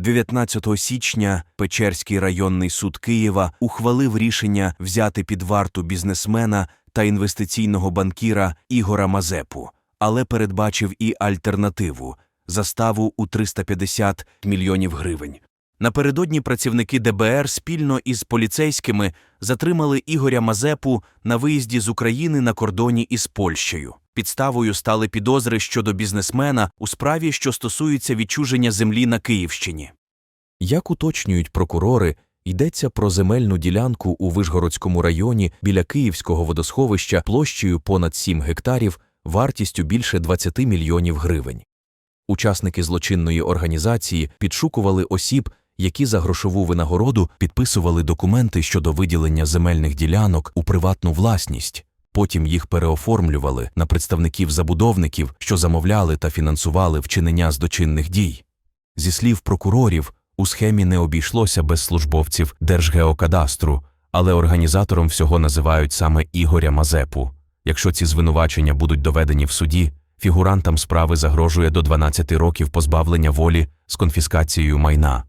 19 січня Печерський районний суд Києва ухвалив рішення взяти під варту бізнесмена та інвестиційного банкіра Ігора Мазепу, але передбачив і альтернативу заставу у 350 мільйонів гривень. Напередодні працівники ДБР спільно із поліцейськими затримали Ігоря Мазепу на виїзді з України на кордоні із Польщею. Підставою стали підозри щодо бізнесмена у справі, що стосується відчуження землі на Київщині. Як уточнюють прокурори, йдеться про земельну ділянку у Вишгородському районі біля Київського водосховища площею понад 7 гектарів, вартістю більше 20 мільйонів гривень. Учасники злочинної організації підшукували осіб, які за грошову винагороду підписували документи щодо виділення земельних ділянок у приватну власність. Потім їх переоформлювали на представників забудовників, що замовляли та фінансували вчинення злочинних дій. Зі слів прокурорів, у схемі не обійшлося без службовців Держгеокадастру, але організатором всього називають саме Ігоря Мазепу. Якщо ці звинувачення будуть доведені в суді, фігурантам справи загрожує до 12 років позбавлення волі з конфіскацією майна.